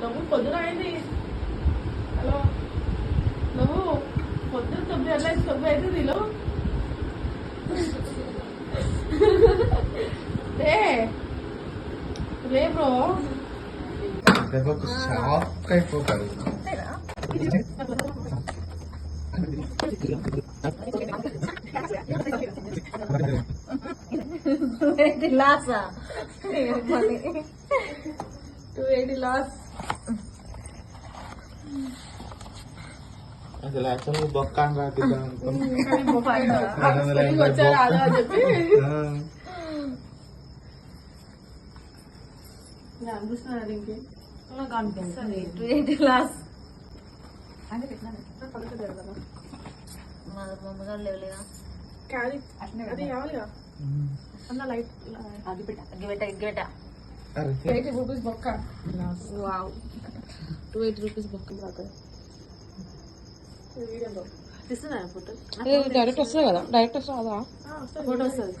నువ్వు పొద్దున అయింది. హలో? నువ్వు పొద్దున తొమ్మిది అట్లా తొమ్మిది అయితే నీలో? రే రే బ్రో. లేకపోతే షాక్ అయిపోతారు లాసా టూ ఎయిటీ లాస్ అసలు యాక్చువల్గా బొక్క అని రాదు వచ్చారు అలా అని చెప్పి నేను అనిపిస్తున్నాను ఇంకే నాకు అనిపిస్తుంది టూ ఎయిటీ లాస్ పడుతుంది కదా మా మమ్మగారు లేవలేదా క్యారీ అది కావాలిగా అన్న లైట్ అది పెట్ట గివెట గివెట అరే ఎయిటీ రూపీస్ బొక్క wow two eighty rupees book వీడియోలో తీస్తున్నా ఫోటో? డైరెక్ట్ వస్తుంది కదా డైరెక్ట్ వస్తుంది కదా? ఫోటో వస్తుంది.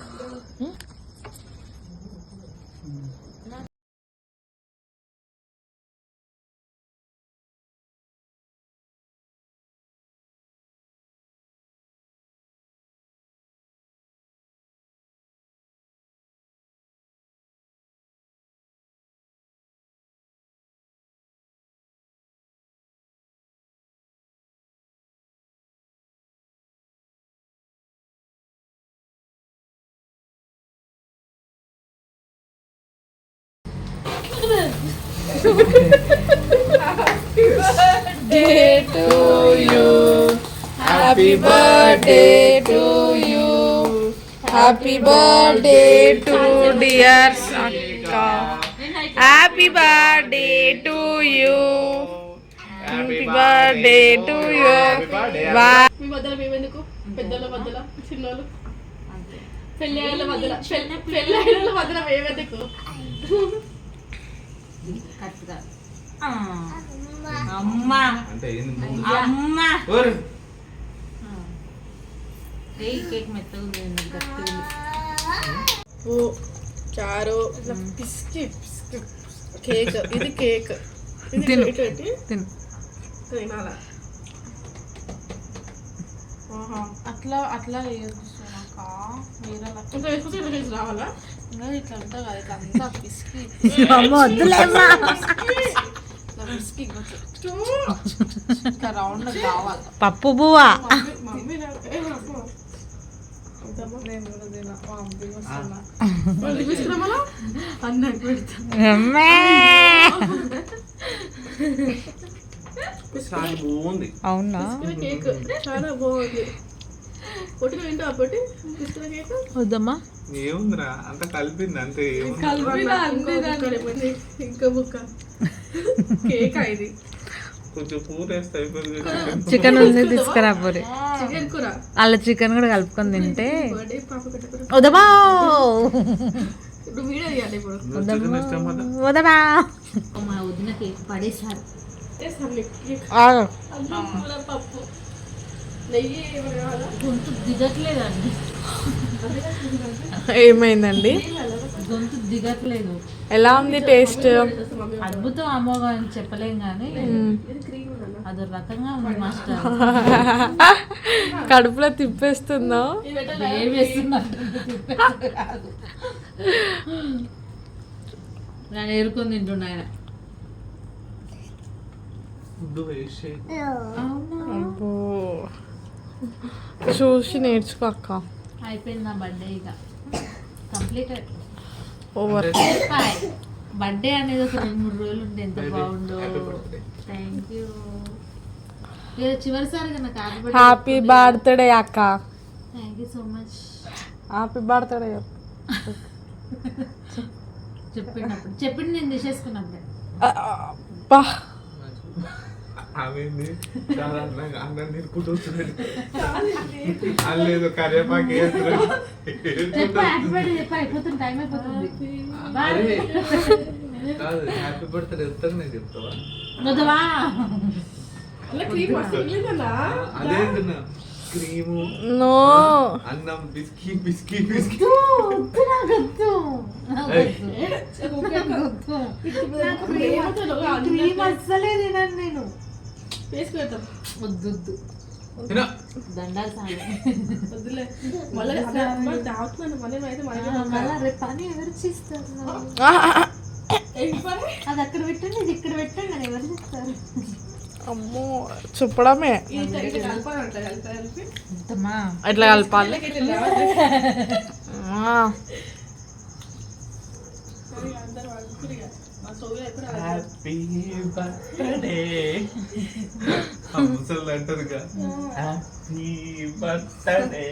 Birthday to you. Happy birthday to you. Happy birthday to dear Santa. Happy birthday to you. Happy birthday to you. Bye. మీ మధ్యలో మేమెందుకు పెద్దల మధ్యలో చిన్నోళ్ళు పెళ్ళి అయ్యేళ్ళ మధ్యలో పెళ్ళి పెళ్ళి మధ్యలో మేమెందుకు కరెక్ట్గా అమ్మా అంటే ఏంది ముందు? అమ్మా ఓరే. ఏ కేక్ మెత్తగా. ఓ చారు ఇట్లా పిసికి పిసికి కేక్ ఇది కేక్ ఇది తిను. ఇటు పెట్టి తిను. తినాలా ఆహా. అట్లా అట్లా పప్పు బువ్వా అవునా? చాలా బాగుంది. పొట్టిగా తింటా పొట్టి? తీసుకున్న కేక్? వద్దమ్మా. ఏముందిరా? అంత కలిపింది అంతే. ఏముంది? కలిపిన ఇంకో బుక్క రేపటి ఇంకో బుక్క కేక్ ఇది? కొంచెం పూర వేస్తే అయిపోతుంది చికెన్ ఉంది తీసుకురా పోరి చికెన్ కూర? అలా చికెన్ కూడా కలుపుకొని తింటే. వదమా వదమా మా వదిన కేక్ పడేసారు పప్పు గొంతు దిగట్లేదండి. ఏమైందండి? గొంతు దిగట్లేదు. ఎలా ఉంది టేస్ట్? అద్భుతం అమ్మోగా అని చెప్పలేం కానీ అదో రకంగా ఉంది మాస్టర్. కడుపులో తిప్పేస్తుందా? నేను ఏరుకొని తింటున్నా ఆయన అబ్బో. చూసి నేర్చుకో అక్క. అయిపోయింది నా బర్త్డే ఇక. కంప్లీట్ ఓవర్ బర్త్డే అనేది ఒక రెండు మూడు రోజులు ఉంటే ఎంత బాగుండో. హ్యాపీ బర్త్డే థ్యాంక్ యూ ఇక చివరిసారిగా నాకు హ్యాపీ హ్యాపీ బర్త్డే అక్క. Thank you so much happy birthday చెప్పినప్పుడు చెప్పింది నేను తీసేసుకున్నప్పుడే. చాలా అందంగా అన్నం తినుకుంటూ వస్తున్నాడు అల్లేదు అరే కాదు హ్యాపీ బర్త్డే చెప్తాను నేను చెప్తావా? అదే అంటున్నా. Cream no. అన్నం బిస్కీ బిస్కీ బిస్కీ. క్రీమ్ అస్సలే తినను నేను. వేసి పెడతాం వద్దు వద్దు. తిన. దండాలు సామి వద్దులే. మళ్ళీ అదే మళ్ళీ దావుతున్నాను మళ్ళీ అయితే మనకి మళ్ళా రేపు పని ఎవరు చేస్తారు? ఏం పని? అది అక్కడ పెట్టండి ఇది ఇక్కడ పెట్టండి అని ఎవరు చేస్తారు? అమ్మో చెప్పడమే. ఎట్లా కలపాలి ఇట్లా ఇట్లా రావాలి. ఆ, సరే, అందరూ అనుకుని ఇక. మా సోవి ఎప్పుడు అలా హ్యాపీ బర్త్డే అంటారుగా హ్యాపీ బర్త్డే